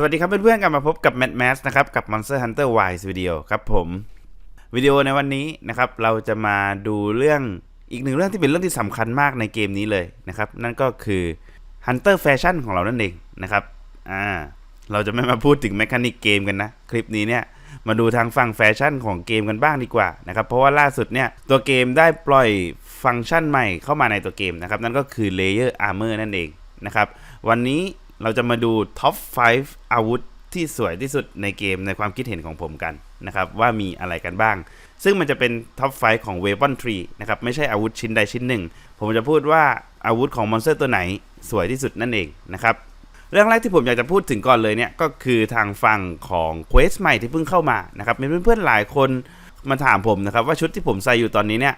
สวัสดีครับเพื่อนๆกลับมาพบกับ Mad Max นะครับ กับ Monster Hunter Wilds Video ครับผมวิดีโอในวันนี้นะครับ เราจะมาดูเรื่องอีกหนึ่งเรื่องที่เป็นเรื่องที่สำคัญมากในเกมนี้เลยนะครับ นั่นก็คือ Hunter Fashion ของเรานั่นเองนะครับอ่าเราจะไม่มาพูดถึงแมคานิกเกมกันนะ คลิปนี้เนี่ยมาดูทางฝั่งแฟชั่นของเกมกันบ้างดีกว่านะครับ เพราะว่าล่าสุดเนี่ยตัวเกมได้ปล่อยฟังก์ชันใหม่เข้ามาในตัวเกมนะครับ นั่นก็คือ Layer Armor นั่นเองนะครับ วันนี้ เราจะมาดูท็อป 5 อาวุธที่สวยที่สุดในเกมในความคิดเห็นของผมกันนะครับว่ามีอะไรกันบ้าง ซึ่งมันจะเป็นท็อป 5 ของ Weapon Tree นะครับไม่ใช่อาวุธชิ้นใดชิ้นหนึ่ง ผมจะพูดว่าอาวุธของมอนสเตอร์ตัวไหนสวยที่สุดนั่นเองนะครับเรื่องแรกที่ผมอยากจะพูดถึงก่อนเลยเนี่ยก็คือทางฝั่งของเควสใหม่ที่เพิ่งเข้ามานะครับมีเพื่อนๆหลายคนมาถามผมนะครับว่าชุดที่ผมใส่อยู่ตอนนี้เนี่ย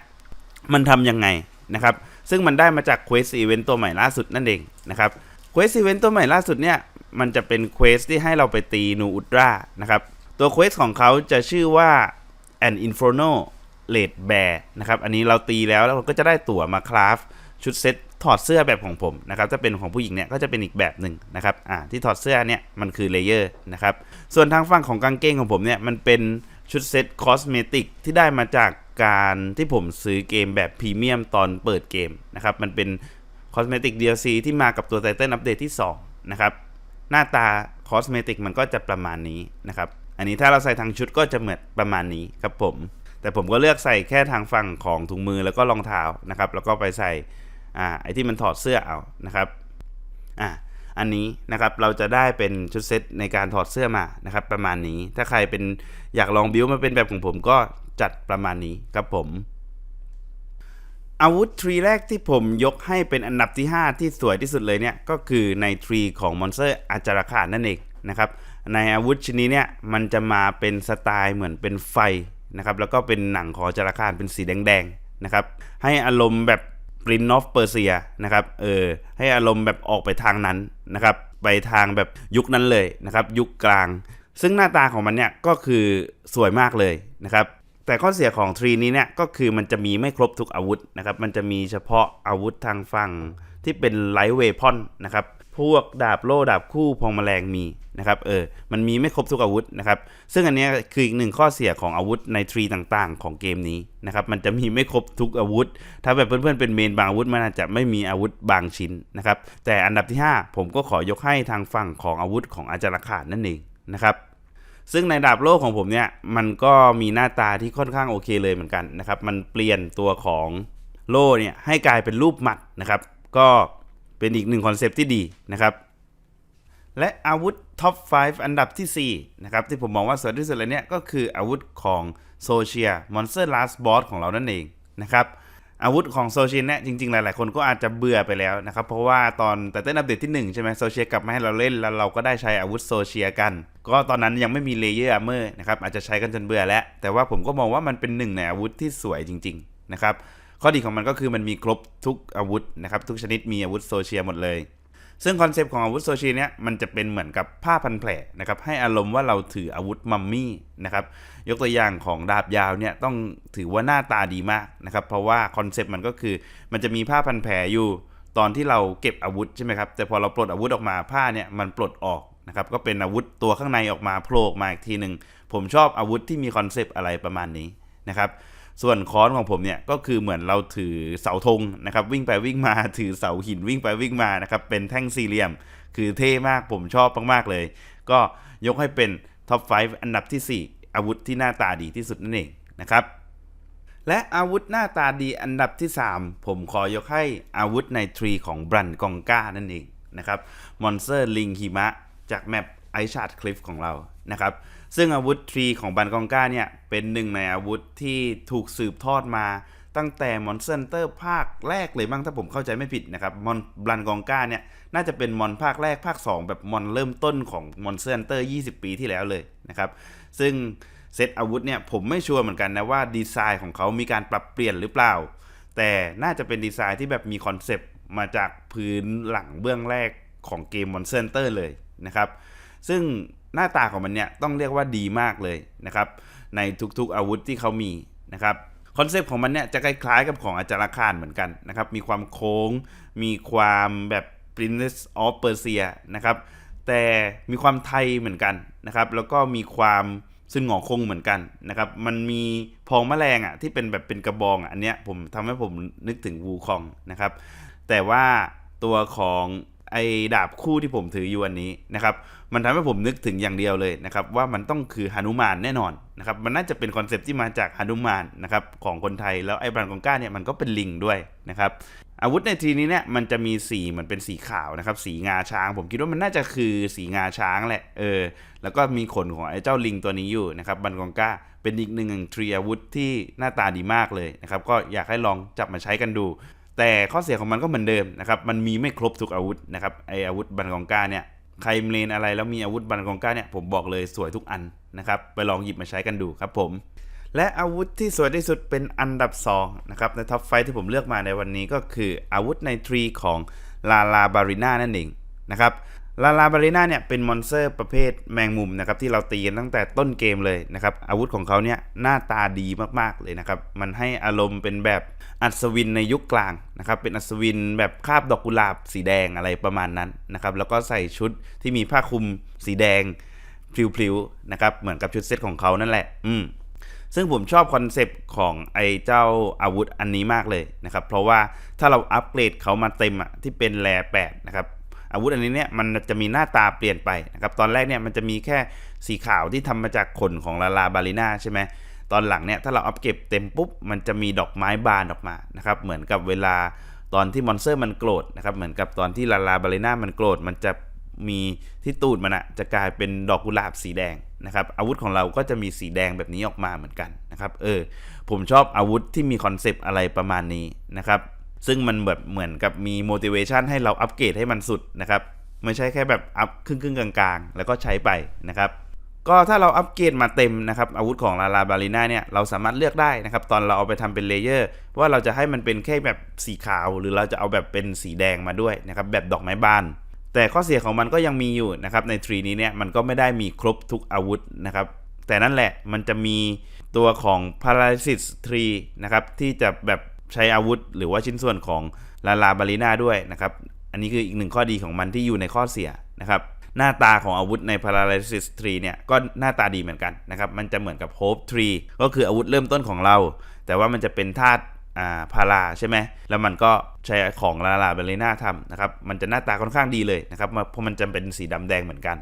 มันทำยังไงนะครับซึ่งมันได้มาจากเควสอีเวนต์ตัวใหม่ล่าสุดนั่นเองนะครับ เควสอีเวนต์ตัวใหม่ล่าสุดเนี่ย มันจะเป็นเควสที่ให้เราไปตีนูอุตรานะครับ ตัวเควสของเขาจะชื่อว่า an inferno red bear นะครับ อันนี้เราตีแล้วแล้วเราก็จะได้ตั๋วมาคราฟชุดเซ็ตถอดเสื้อแบบของผมนะครับ ถ้าเป็นของผู้หญิงเนี่ยก็จะเป็นอีกแบบหนึ่งนะครับ อ่า ที่ถอดเสื้อเนี่ยมันคือเลเยอร์นะครับ ส่วนทางฝั่งของกางเกงของผมเนี่ยมันเป็นชุดเซ็ตคอสเมติกที่ได้มาจากการที่ผมซื้อเกมแบบพรีเมียมตอนเปิดเกมนะครับ มันเป็น คอสเมติก DLC ที่มากับตัวไตเติลอัปเดตที่ 2 นะครับ หน้าตาคอสเมติกมันก็จะประมาณนี้นะครับ อันนี้ถ้าเราใส่ทางชุดก็จะเหมือนประมาณนี้ครับผม แต่ผมก็เลือกใส่แค่ทางฝั่งของถุงมือแล้วก็รองเท้านะครับ แล้วก็ไปใส่อ่าไอที่มันถอดเสื้อเอานะครับอ่าอันนี้นะครับเราจะได้เป็นชุดเซตในการถอดเสื้อมานะครับ ประมาณนี้ถ้าใครเป็นอยากลองบิวมาเป็นแบบของผมก็จัดประมาณนี้ครับผม อาวุธทรีแรกที่ผมยกให้เป็นอันดับที่ 5 ที่สวยที่สุดเลยเนี่ยก็คือในทรีของมอนสเตอร์อาจารคานั่นเองนะครับในอาวุธชิ้นนี้เนี่ยมันจะมาเป็นสไตล์เหมือนเป็นไฟนะครับแล้วก็เป็นหนังของอาจารคาเป็นสีแดงๆนะครับให้อารมณ์แบบปรินนอฟเปอร์เซียนะครับเออให้อารมณ์แบบออกไปทางนั้นนะครับไปทางแบบยุคนั้นเลยนะครับยุคกลาง ซึ่งหน้าตาของมันเนี่ยก็คือสวยมากเลยนะครับ แต่ข้อเสียของทรีนี้เนี่ยก็คือมันจะมีไม่ครบทุกอาวุธนะครับ มันจะมีเฉพาะอาวุธทางฝั่งที่เป็นไลท์เวพอนนะครับ พวกดาบโล่ดาบคู่พองแมลงมีนะครับ เออ มันมีไม่ครบทุกอาวุธนะครับ ซึ่งอันนี้คืออีกหนึ่งข้อเสียของอาวุธในทรีต่างๆ ของเกมนี้นะครับ มันจะมีไม่ครบทุกอาวุธ ถ้าแบบเพื่อนๆเป็นเมนบางอาวุธมันอาจจะไม่มีอาวุธบางชิ้นนะครับ แต่อันดับที่ 5 ผมก็ขอยกให้ทางฝั่งของอาวุธของอาจารย์ขาดนั่นเองนะครับ ซึ่งในดาบโล่ของผมเนี่ยมันก็มีหน้าตาที่ค่อนข้างโอเคเลยเหมือนกันนะครับ มันเปลี่ยนตัวของโล่เนี่ยให้กลายเป็นรูปหมัดนะครับ ก็เป็นอีกหนึ่งคอนเซปที่ดีนะครับ และอาวุธท็อป 5 อันดับที่ 4 นะครับ ที่ผมมองว่าสวยที่สุดเลยเนี่ยก็คืออาวุธของโซเชียมอนสเตอร์ลาสบอสของเรานั่นเองนะครับ อาวุธของโซเชียเนี่ยจริงๆ หลายๆ คนก็อาจจะเบื่อไปแล้วนะครับ เพราะว่าตอนแต่เต้นอัปเดตที่ 1 ใช่ไหมโซเชียกลับมาให้เราเล่นแล้วเราก็ได้ใช้อาวุธโซเชียกัน ก็ตอนนั้นยังไม่มีเลเยอร์อาร์เมอร์นะครับอาจจะใช้กันจนเบื่อแล้ว แต่ว่าผมก็มองว่ามันเป็นหนึ่งในอาวุธที่สวยจริง ๆ นะครับ ข้อดีของมันก็คือมันมีครบทุกอาวุธนะครับทุกชนิดมีอาวุธโซเชียหมดเลย ซึ่งคอนเซปต์ของอาวุธโซชีเนี่ยมันจะเป็นเหมือนกับผ้าพันแผลนะครับให้อารมณ์ว่าเราถืออาวุธมัมมี่นะครับยกตัวอย่างของดาบยาวเนี่ยต้องถือว่าหน้าตาดีมากนะครับเพราะว่าคอนเซปต์มันก็คือมันจะมีผ้าพันแผลอยู่ตอนที่เราเก็บอาวุธใช่ไหมครับแต่พอเราปลดอาวุธออกมาผ้าเนี่ยมันปลดออกนะครับก็เป็นอาวุธตัวข้างในออกมาโผล่ออกมาอีกทีหนึ่งผมชอบอาวุธที่มีคอนเซปต์อะไรประมาณนี้นะครับ ส่วนค้อนของผมเนี่ยก็คือเหมือนเราถือเสาธงนะครับ วิ่งไปวิ่งมาถือเสาหินวิ่งไปวิ่งมานะครับเป็นแท่งสี่เหลี่ยม คือเท่มากผมชอบมากๆเลย ก็ยกให้เป็นท็อป 5 อันดับที่ 4 อาวุธที่หน้าตาดีที่สุดนั่นเองนะครับและอาวุธหน้าตาดีอันดับที่ 3 ผมขอยกให้อาวุธในทรีของบรันกองก้านั่นเองนะครับมอนสเตอร์ลิงหิมะจากแมปไอชาร์ดคลิฟของเรานะครับ ซึ่งอาวุธทรีของบันกองก้าเนี่ย เป็นหนึ่งในอาวุธที่ถูกสืบทอดมาตั้งแต่มอนเซนเตอร์ภาคแรกเลยบ้างถ้าผมเข้าใจไม่ผิดนะครับมอนบันกองก้าเนี่ย น่าจะเป็นมอนภาคแรกภาค 2 แบบมอนเริ่มต้นของมอนเซนเตอร์ 20 ปีที่แล้วเลยนะครับ ซึ่งเซตอาวุธเนี่ยผมไม่ชัวร์เหมือนกันนะว่าดีไซน์ของเขามีการปรับเปลี่ยนหรือเปล่า แต่น่าจะเป็นดีไซน์ที่แบบมีคอนเซปต์มาจากพื้นหลังเบื้องแรกของเกมมอนเซนเตอร์เลยนะครับ ซึ่งหน้าตาของมันเนี่ยต้องเรียกว่าดีมากเลยนะครับ ในทุกๆอาวุธที่เขามีนะครับคอนเซปต์ของมันเนี่ยจะคล้ายๆกับของอาจารย์คานเหมือนกันนะครับ มีความโค้ง มีความแบบ Prince of Persia นะครับ แต่มีความไทยเหมือนกันนะครับ แล้วก็มีความซึ่งหงอคงเหมือนกันนะครับ มันมีพองแมลงอะที่เป็นแบบเป็นกระบองอะอันเนี้ยผมทำให้ผมนึกถึงวูคองนะครับ แต่ว่าตัวของ ไอ้ดาบคู่ที่ผมถืออยู่อันนี้นะครับ มันทำให้ผมนึกถึงอย่างเดียวเลยนะครับ ว่ามันต้องคือฮานุมานแน่นอนนะครับ มันน่าจะเป็นคอนเซปต์ที่มาจากฮานุมานนะครับของคนไทยแล้วไอ้บรันกองก้าเนี่ยมันก็เป็นลิงด้วยนะครับอาวุธในทีนี้เนี่ยมันจะมีสีเหมือนเป็นสีขาวนะครับ สีงาช้าง ผมคิดว่ามันน่าจะคือสีงาช้างแหละเออแล้วก็มีขนของไอ้เจ้าลิงตัวนี้อยู่นะครับบันกองก้าเป็นอีกหนึ่งทรีอาวุธที่หน้าตาดีมากเลยนะครับก็อยากให้ลองจับมาใช้กันดู แต่ข้อเสียของมันก็เหมือนเดิมนะครับ มันมีไม่ครบทุกอาวุธนะครับ ไออาวุธบันกองก้าเนี่ยใครเลนอะไรแล้วมีอาวุธบันกองก้าเนี่ยผมบอกเลยสวยทุกอันนะครับ ไปลองหยิบมาใช้กันดูครับผม และอาวุธที่สวยที่สุดเป็นอันดับ2นะครับในท็อปไฟที่ผมเลือกมาในวันนี้ก็คืออาวุธในทรีของลาลาบาริน่านั่นเองนะครับ ลาลาบาริน่าเนี่ยเป็นมอนสเตอร์ประเภทแมงมุมนะครับที่เราตีกันตั้งแต่ต้นเกมเลยนะครับอาวุธของเขาเนี่ยหน้าตาดีมากๆเลยนะครับมันให้อารมณ์เป็นแบบอัศวินในยุคกลางนะครับเป็นอัศวินแบบคาบดอกกุหลาบสีแดงอะไรประมาณนั้นนะครับแล้วก็ใส่ชุดที่มีผ้าคลุมสีแดงพลิวๆนะครับเหมือนกับชุดเซตของเขานั่นแหละอืมซึ่งผมชอบคอนเซปต์ของไอ้เจ้าอาวุธอันนี้มากเลยนะครับเพราะว่าถ้าเราอัปเกรดเขามาเต็มอะที่เป็นแรแปดนะครับ อาวุธอันนี้เนี่ยมันจะมีหน้าตาเปลี่ยนไปนะครับตอนแรกเนี่ยมันจะมีแค่สีขาวที่ทำมาจากขนของลาลาบาลิน่าใช่ไหมตอนหลังเนี่ยถ้าเราอัปเกรดเต็มปุ๊บมันจะมีดอกไม้บานออกมานะครับเหมือนกับเวลาตอนที่มอนสเตอร์มันโกรธนะครับเหมือนกับตอนที่ลาลาบาลิน่ามันโกรธมันจะมีที่ตูดมันอะจะกลายเป็นดอกกุหลาบสีแดงนะครับอาวุธของเราก็จะมีสีแดงแบบนี้ออกมาเหมือนกันนะครับเออผมชอบอาวุธที่มีคอนเซปต์อะไรประมาณนี้นะครับ ซึ่งมันแบบเหมือนกับมี motivation ให้เราอัปเกรดให้มันสุดนะครับไม่ใช่แค่แบบอัพครึ่งครึ่งๆกลางๆ แล้วก็ใช้ไปนะครับก็ถ้าเราอัปเกรดมาเต็มนะครับอาวุธของลาลาบาลิน่าเนี่ยเราสามารถเลือกได้นะครับตอนเราเอาไปทำเป็นเลเยอร์ว่าเราจะให้มันเป็นแค่แบบสีขาว หรือเราจะเอาแบบเป็นสีแดงมาด้วยนะครับแบบดอกไม้บาน แต่ข้อเสียของมันก็ยังมีอยู่นะครับในทรีนี้เนี่ยมันก็ไม่ได้มีครบทุกอาวุธนะครับแต่นั่นแหละมันจะมีตัวของ Paralysis Tree นะครับที่จะแบบ ใช้อาวุธหรือว่าชิ้นส่วนของลาลาบาลิน่าด้วยนะครับ อันนี้คืออีกหนึ่งข้อดีของมันที่อยู่ในข้อเสียนะครับหน้าตาของอาวุธใน Paralysis Tree เนี่ย ก็หน้าตาดีเหมือนกันนะครับ มันจะเหมือนกับ Hope Tree ก็คืออาวุธเริ่มต้นของเรา แต่ว่ามันจะเป็นธาตุอ่าพาราใช่ไหม แล้วมันก็ใช้ของลาลาเบลเลน่าทำนะครับ มันจะหน้าตาค่อนข้างดีเลยนะครับ เพราะมันจะเป็นสีดำแดงเหมือนกัน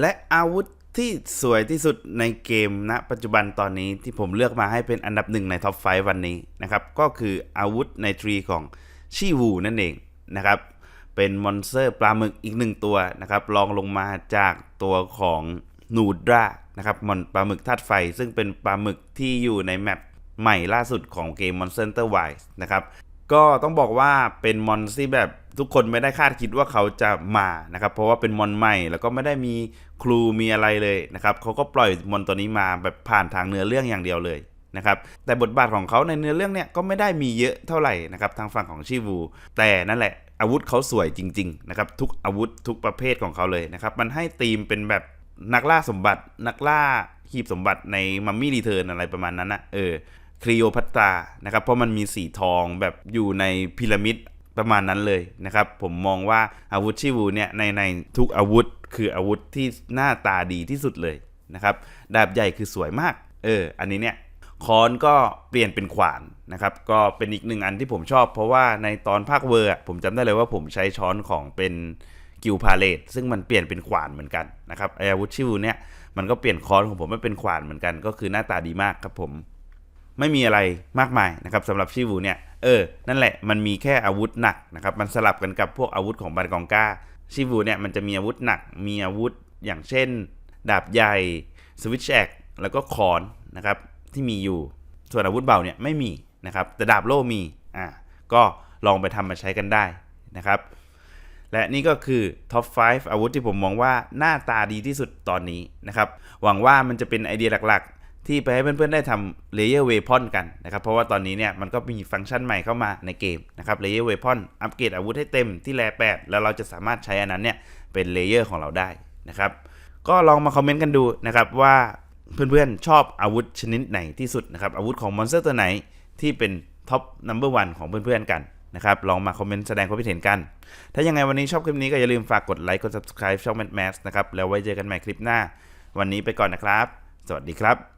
และอาวุธ ที่สวยที่สุดในเกมณปัจจุบันตอนนี้ที่ผมเลือกมาให้เป็นอันดับหนึ่งในท็อปไฟวันนี้นะครับ ก็คืออาวุธในทรีของชีวูนั่นเองนะครับ เป็นมอนสเตอร์ปลาหมึกอีกหนึ่งตัวนะครับรองลงมาจากตัวของนูดรานะครับมอนปลาหมึกธาตุไฟ ซึ่งเป็นปลาหมึกที่อยู่ในแมปใหม่ล่าสุดของเกม Monster Hunter Wilds นะครับ ก็ต้องบอกว่าเป็นมอนที่แบบ ทุกคนไม่ได้คาดคิดว่าเขาจะมานะครับ เพราะว่าเป็นมอนใหม่แล้วก็ไม่ได้มีครูมีอะไรเลยนะครับเขาก็ปล่อยมอนตัวนี้มาแบบผ่านทางเนื้อเรื่องอย่างเดียวเลยนะครับแต่บทบาทของเขาในเนื้อเรื่องเนี่ยก็ไม่ได้มีเยอะเท่าไหร่นะครับทางฝั่งของชิวู แต่นั่นแหละอาวุธเขาสวยจริงๆนะครับทุกอาวุธทุกประเภทของเขาเลยนะครับมันให้ธีมเป็นแบบนักล่าสมบัติ นักล่าหีบสมบัติในมัมมี่รีเทิร์นอะไรประมาณนั้นนะเออคลีโอพัตรานะครับเพราะมันมีสีทองแบบอยู่ในพีระมิด ประมาณนั้นเลยนะครับ ผมมองว่าอาวุธชิวูเนี่ยในในทุกอาวุธคืออาวุธที่หน้าตาดีที่สุดเลยนะครับ ดาบใหญ่คือสวยมาก เออ อันนี้เนี่ยค้อนก็เปลี่ยนเป็นขวานนะครับ ก็เป็นอีกหนึ่งอันที่ผมชอบ เพราะว่าในตอนภาคเวอร์ผมจำได้เลยว่าผมใช้ช้อนของเป็นกิลพาเลตซึ่งมันเปลี่ยนเป็นขวานเหมือนกันนะครับอาวุธชิวูเนี่ยมันก็เปลี่ยนค้อนของผมม่เป็นขวานเหมือนกัน ก็คือหน้าตาดีมากครับผม ไม่มีอะไรมากมายนะครับสำหรับชิวูเนี่ยเออ นั่นแหละมันมีแค่อาวุธหนักนะครับ มันสลับกันกับพวกอาวุธของบันกองก้า ชิวูเนี่ยมันจะมีอาวุธหนัก มีอาวุธอย่างเช่น ดาบใหญ่สวิตช์แอกแล้วก็คอนนะครับที่มีอยู่ ส่วนอาวุธเบาเนี่ยไม่มีนะครับ แต่ดาบโล่มีอ่าก็ลองไปทำมาใช้กันได้นะครับ และนี่ก็คือท็อป 5 อาวุธที่ผมมองว่าหน้าตาดีที่สุดตอนนี้นะครับ หวังว่ามันจะเป็นไอเดียหลัก ที่ไปให้เพื่อนๆได้ทำเลเยอร์เวพอนกันนะครับ เพราะว่าตอนนี้เนี่ยมันก็มีฟังก์ชันใหม่เข้ามาในเกมนะครับเลเยอร์เวพอนอัปเกรดอาวุธให้เต็มที่แรแปดแล้วเราจะสามารถใช้อันนั้นเนี่ยเป็นเลเยอร์ของเราได้นะครับก็ลองมาคอมเมนต์กันดูนะครับว่าเพื่อนๆชอบอาวุธชนิดไหนที่สุดนะครับอาวุธของมอนสเตอร์ตัวไหนที่เป็นท็อปนัมเบอร์วันของเพื่อนๆกันนะครับลองมาคอมเมนต์แสดงความคิดเห็นกัน ถ้ายังไงวันนี้ชอบคลิปนี้ก็อย่าลืมฝากกดไลค์กด subscribe ช่อง Mad Max นะครับแล้วไว้เจอกันใหม่คลิปหน้า วันนี้ไปก่อนนะครับ สวัสดีครับ